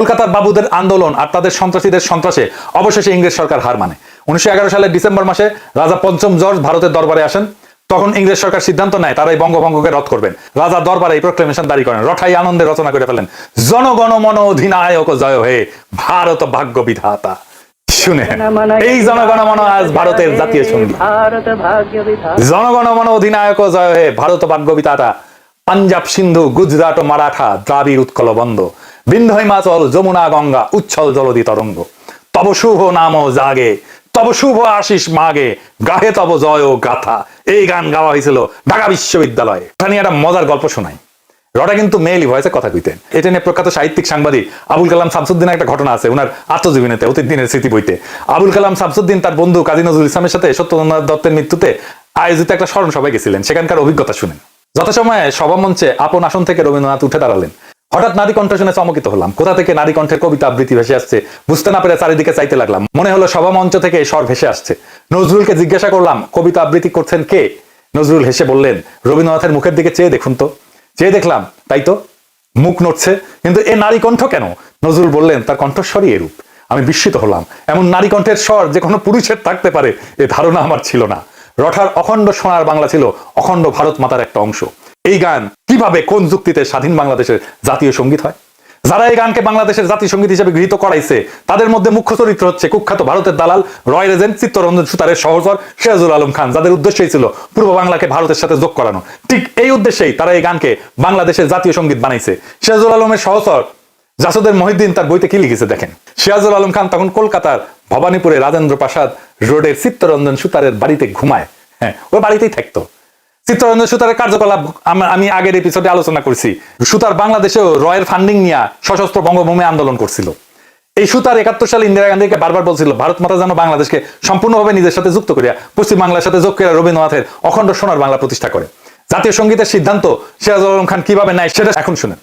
কলকাতার বাবুদের আন্দোলন আর তাদের সন্ত্রাসীদের সন্ত্রাসে অবশেষে ইংরেজ সরকার হার মানে। উনিশশো সালের ডিসেম্বর মাসে রাজা পঞ্চম জর্জ ভারতের দরবারে আসেন। তখন ইংরেজ সরকার সিদ্ধান্ত নেয়, তারা এই বঙ্গভঙ্গকে রদ করবেন। রাজা দরবারে এই প্রক্লেমেশন জারি করেন। রঠাই আনন্দে রচনা করে ফেলেন। জনগণ মন অধিনায়ক জয় হে, ভারত ভাগ্য বিধাতা। শুনে, এই জনগণ মন আজ ভারতের জাতীয় সংগীত জনগণ মন অধিনায়ক জয় হে, ভারত ভাগ্য বিধাতা। পাঞ্জাব সিন্ধু, গুজরাট ও মারাঠা দ্রাবিড় উৎকল বন্ধ বিন্ধ হিমাচল যমুনা গঙ্গা, উচ্ছল জলদি তরঙ্গ। তব শুভ নাম জাগে, তব শুভ আশিস মাগে, গাহে তব জয় ও গাথা। এই গান গাওয়া হয়েছিল ঢাকা বিশ্ববিদ্যালয়ে। এটা নিয়ে একটা মজার গল্প শোনাই। রটা কিন্তু মেইলি ভয়েসে কথা কইতেন। এটা নিয়ে প্রখ্যাত সাহিত্যিক সাংবাদিক আবুল কালাম শামসুদ্দিনের একটা ঘটনা আছে ওনার আত্মজীবনীতে, অতীত দিনের স্মৃতি বইতে। আবুল কালাম শামসুদ্দিন তার বন্ধু কাজী নজরুল ইসলামের সাথে সত্যনাথ দত্তের মৃত্যুতে আয়োজিত একটা স্মরণ সভায় গেছিলেন। সেখানকার অভিজ্ঞতা শুনেন। যথাসময়ে সভা মঞ্চে আপন আসন থেকে রবীন্দ্রনাথ উঠে দাঁড়ালেন। হঠাৎ নারী কণ্ঠ শুনে চমকিত হলাম। কোথা থেকে নারী কণ্ঠের কবিতা আবৃত্তি ভেসে আসছে, বুঝতে না পেরে চারিদিকে চাইতে লাগলাম। মনে হলো সভা মঞ্চ থেকে স্বর ভেসে আসছে। নজরুলকে জিজ্ঞাসা করলাম, কবিতা আবৃত্তি করছেন কে? নজরুল হেসে বললেন, রবীন্দ্রনাথের মুখের দিকে চেয়ে দেখুন তো। চেয়ে দেখলাম, তাই তো? মুখ নড়ছে, কিন্তু এ নারী কণ্ঠ কেন? নজরুল বললেন, তার কণ্ঠস্বরই এরূপ। আমি বিস্মিত হলাম। এমন নারী কণ্ঠের স্বর যে কোনো পুরুষের থাকতে পারে, এ ধারণা আমার ছিল না। রঠার অখণ্ড সোনার বাংলা ছিল অখণ্ড ভারত মাতার একটা অংশ। এই গান কীভাবে কোন যুক্তিতে স্বাধীন বাংলাদেশের জাতীয় সংগীত হয়? যারা এই গানকে বাংলাদেশের জাতীয় সংগীত হিসেবে গৃহীত করাইছে, তাদের মধ্যে মুখ্য চরিত্র হচ্ছে কুখ্যাত ভারতের দালাল, রয় রেজেন্ট, চিত্তরঞ্জন সুতারের সহচর, সিরাজুল আলম খান, যাদের উদ্দেশ্যই ছিল পূর্ব বাংলাকে ভারতের সাথে যোগ করানো। ঠিক এই উদ্দেশ্যেই তারা এই গানকে বাংলাদেশের জাতীয় সংগীত বানাইছে। সিরাজুল আলমের সহচর জাসদের মহিদ্দিন তার বইতে কি লিখেছে দেখেন? সিরাজুল আলম খান তখন কলকাতার ভবানীপুরে রাজেন্দ্র প্রাসাদ রোডের চিত্তরঞ্জন সুতারের বাড়িতে ঘুমায়। হ্যাঁ ওই বাড়িতেই থাকতো। চিত্তরঞ্জন সুতারের কার্যকলাপ আমি আগের এপিসোডে আলোচনা করছি। সুতার বাংলাদেশেও রয়ের ফান্ডিং নিয়ে সশস্ত্র বঙ্গভূমি আন্দোলন করছিল। এই সুতার একাত্তর সালে ইন্দিরা গান্ধীকে বারবার বলছিল, ভারত মাতা যেন বাংলাদেশকে সম্পূর্ণভাবে নিজের সাথে যুক্ত করিয়া, পশ্চিম বাংলার সাথে যোগ করিয়া রবীন্দ্রনাথের অখণ্ড সোনার বাংলা প্রতিষ্ঠা করে। জাতীয় সঙ্গীতের সিদ্ধান্ত সিরাজুল আলম খান কীভাবে নেয় সেটা এখন শুনেন।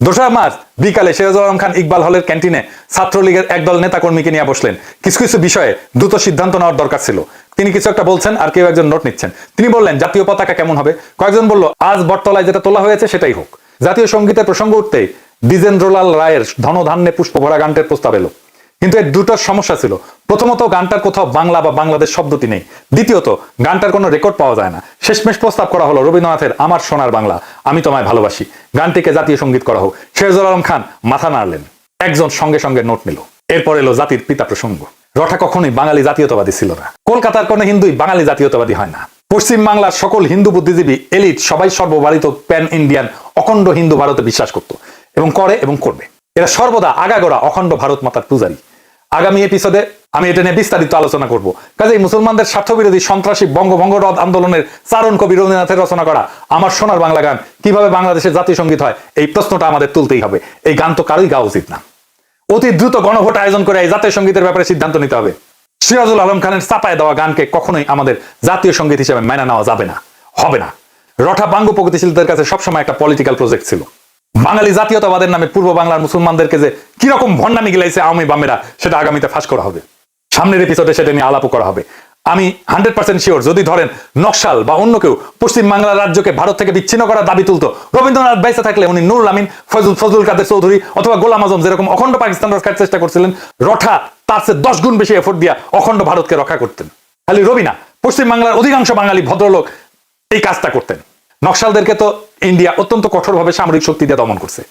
দোসরা মার্চ বিকালে সিরাজুল আলম খান ইকবাল হলের ক্যান্টিনে ছাত্রলীগের একদল নেতাকর্মীকে নিয়ে বসলেন। কিছু কিছু বিষয়ে দ্রুত সিদ্ধান্ত নেওয়ার দরকার ছিল। তিনি কিছু একটা বলছেন আর কেউ একজন নোট নিচ্ছেন। তিনি বললেন, জাতীয় পতাকা কেমন হবে? কয়েকজন বলল, আজ বটতলায় যেটা তোলা হয়েছে সেটাই হোক। জাতীয় সঙ্গীতের প্রসঙ্গ উঠতেই দ্বিজেন্দ্রলাল রায়ের ধনধান্যে পুষ্প ভরা গানটির প্রস্তাব এলো। কিন্তু এর দুটো সমস্যা ছিল। প্রথমত, গানটার কোথাও বাংলা বা বাংলাদেশ শব্দটি নেই। দ্বিতীয়ত, গানটার কোনো রেকর্ড পাওয়া যায় না। শেষমেশ প্রস্তাব করা হলো, রবীন্দ্রনাথের আমার সোনার বাংলা, আমি তোমায় ভালোবাসি। গানটিকে জাতীয় সংগীত করা হোক। শেরজুল আলম খান মাথা নাড়লেন। একজন সঙ্গে সঙ্গে নোট নিল। এরপর এলো জাতির পিতা প্রসঙ্গ। রঠা কখনোই বাঙালি জাতীয়তাবাদী ছিল না। কলকাতার কোনো হিন্দুই বাঙালি জাতীয়তাবাদী হয় না। পশ্চিম বাংলার সকল হিন্দু বুদ্ধিজীবী এলিট সবাই সর্ববারিত প্যান ইন্ডিয়ান, অখণ্ড হিন্দু ভারতে বিশ্বাস করত এবং করে এবং করবে। এরা সর্বদা আগাগোড়া অখণ্ড ভারত মাতার পূজারী। আগামী এপিসোডে আমি এটা নিয়ে বিস্তারিত আলোচনা করব। কাজে মুসলমানদের স্বার্থবিরোধী সন্ত্রাসী বঙ্গভঙ্গ রদ আন্দোলনের চারণ কবি রবীন্দ্রনাথের রচনা করা আমার সোনার বাংলা গান কীভাবে বাংলাদেশের জাতীয় সংগীত হয়, এই প্রশ্নটা আমাদের তুলতেই হবে। এই গান তো কারোই গাওয়া উচিত না। অতি দ্রুত গণভোট আয়োজন করে জাতীয় সঙ্গীতের ব্যাপারে সিদ্ধান্ত নিতে হবে। সিরাজুল আলম খানের চাপায় দেওয়া গানকে কখনোই আমাদের জাতীয় সংগীত হিসেবে মেনে নেওয়া যাবে না, হবে না। রঠা বাঙ্গ প্রগতিশীলদের কাছে সবসময় একটা পলিটিক্যাল প্রজেক্ট ছিল। বাঙালি জাতীয়তাবাদের নামে পূর্ব বাংলার মুসলমানদেরকে যে কীরকম ভন্ডামি গিলাইছে আওয়ামী বামেরা, সেটা আগামীতে ফাঁস করা হবে। সামনের এপিসোডে সেটা নিয়ে আলাপও করা হবে। আমি হান্ড্রেড পার্সেন্ট শিওর, যদি ধরেন নকশাল বা অন্য কেউ পশ্চিম বাংলা রাজ্যকে ভারত থেকে বিচ্ছিন্ন করার দাবি তুলতো, রবীন্দ্রনাথ বেঁচে থাকলে উনি নুরুল আমিন ফজল ফজলুল কাদের চৌধুরী অথবা গোলাম আজম যেরকম অখণ্ড পাকিস্তান রক্ষার চেষ্টা করছিলেন, রঠা তার চেয়ে দশ গুণ বেশি এফোর্ট দিয়া অখণ্ড ভারতকে রক্ষা করতেন। খালি রবি না, পশ্চিম বাংলার অধিকাংশ বাঙালি ভদ্রলোক এই কাজটা করতেন। নকশালদেরকে তো ইন্ডিয়া অত্যন্ত কঠোরভাবে সামরিক শক্তি দিয়ে দমন করছে।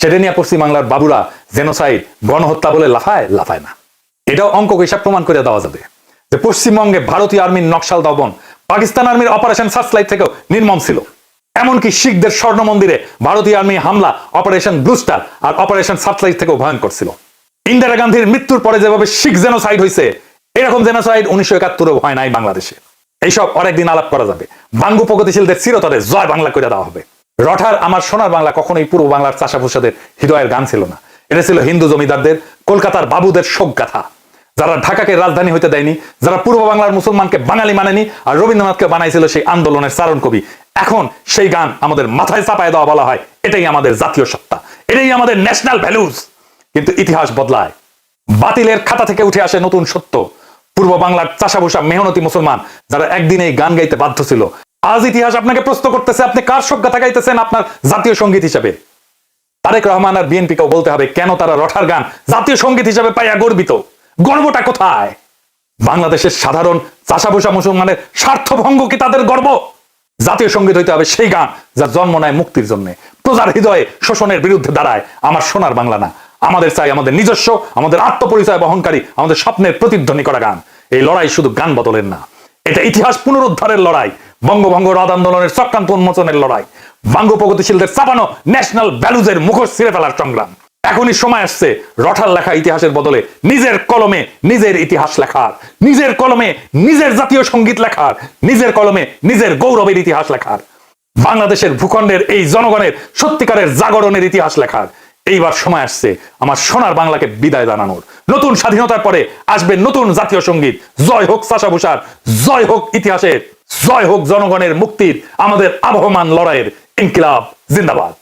সেটা নিয়ে পশ্চিম বাংলার বাবুরা জেনোসাইড, গণহত্যা বলে লাফায় লাফায় না। এটাও অঙ্ক হিসাব প্রমাণ করে দেওয়া যাবে। যে পশ্চিমবঙ্গে ভারতীয় আর্মির নকশাল দমন, পাকিস্তান আর্মির অপারেশন সার্চলাইট থেকেও নির্মম ছিল। এমনকি শিখদের স্বর্ণ মন্দিরে ভারতীয় আর্মি হামলা, অপারেশন ব্লুস্টার আর অপারেশন সার্চলাইট থেকেও ভয়ঙ্কর ছিল। ইন্দিরা গান্ধীর মৃত্যুর পরে যেভাবে শিখ জেনোসাইড হয়েছে এরকম জেনোসাইড উনিশশো একাত্তরেও হয় নাই বাংলাদেশে। এইসব অনেকদিন আলাপ করা যাবে। বাঙ্গু প্রগতিশীলদের চিরতরে জয় বাংলা করে দেওয়া হবে। রঠার আমার সোনার বাংলা কখনোই পূর্ব বাংলার চাষাভূষাদের হৃদয়ের গান ছিল না। এটা ছিল হিন্দু জমিদারদের, কলকাতার বাবুদের শোক গাথা যারা ঢাকাকে রাজধানী হইতে দেয়নি, যারা পূর্ব বাংলার মুসলমানকে বাঙালি মানেনি, আর রবীন্দ্রনাথকে বানাইছিল সেই আন্দোলনের চারণ কবি। এখন সেই গান আমাদের মাথায় চাপায় দেওয়া বলা হয়, এটাই আমাদের জাতীয় সত্তা, এটাই আমাদের ন্যাশনাল ভ্যালুজ কিন্তু ইতিহাস বদলায়। বাতিলের খাতা থেকে উঠে আসে নতুন সত্য। পূর্ব বাংলার চাষাভূষা মেহনতি মুসলমান, যারা একদিন এই গান গাইতে বাধ্য ছিল। আজ ইতিহাস আপনাকে প্রশ্ন করতেছে, আপনি কার শোক গাথা গাইতেছেন আপনার জাতীয় সংগীত হিসেবে? তারেক রহমান আর বিএনপিকেও বলতে হবে, কেন তারা রঠার গান জাতীয় সংগীত হিসাবে পাইয়া গর্বিত? গর্বটা কোথায়? বাংলাদেশের সাধারণ চাষাভূষা মুসলমানের স্বার্থভঙ্গ কি তাদের গর্ব? জাতীয় সংগীত হইতে হবে সেই গান যার জন্ম নেয় মুক্তির জন্য। প্রজার হৃদয়ে শোষণের বিরুদ্ধে দাঁড়ায়, আমার সোনার বাংলা না। আমাদের চাই আমাদের নিজস্ব, আমাদের আত্মপরিচয় বহনকারী, আমাদের স্বপ্নের প্রতিধ্বনি করা গান। এই লড়াই শুধু গান বদলের না, এটা ইতিহাস পুনরুদ্ধারের লড়াই, বঙ্গভঙ্গ রদ আন্দোলনের চক্রান্ত উন্মোচনের লড়াই বাঙ্গ প্রগতিশীলদের চাপানো ন্যাশনাল ভ্যালুজের মুখোশ ছিঁড়ে ফেলার সংগ্রাম। এখনই সময় আসছে রঠার লেখা ইতিহাসের বদলে নিজের কলমে নিজের ইতিহাস লেখার, নিজের কলমে নিজের জাতীয় সংগীত লেখার, নিজের কলমে নিজের গৌরবের ইতিহাস লেখার, বাংলাদেশের ভূখণ্ডের এই জনগণের সত্যিকারের জাগরণের ইতিহাস লেখার। এইবার সময় আসছে আমার সোনার বাংলাকে বিদায় জানানোর। নতুন স্বাধীনতার পরে আসবে নতুন জাতীয় সংগীত। জয় হোক চাষাভূষার, জয় হোক ইতিহাসের, জয় হোক জনগণের মুক্তির আমাদের আবহমান লড়াইয়ের ইনকিলাব, জিন্দাবাদ।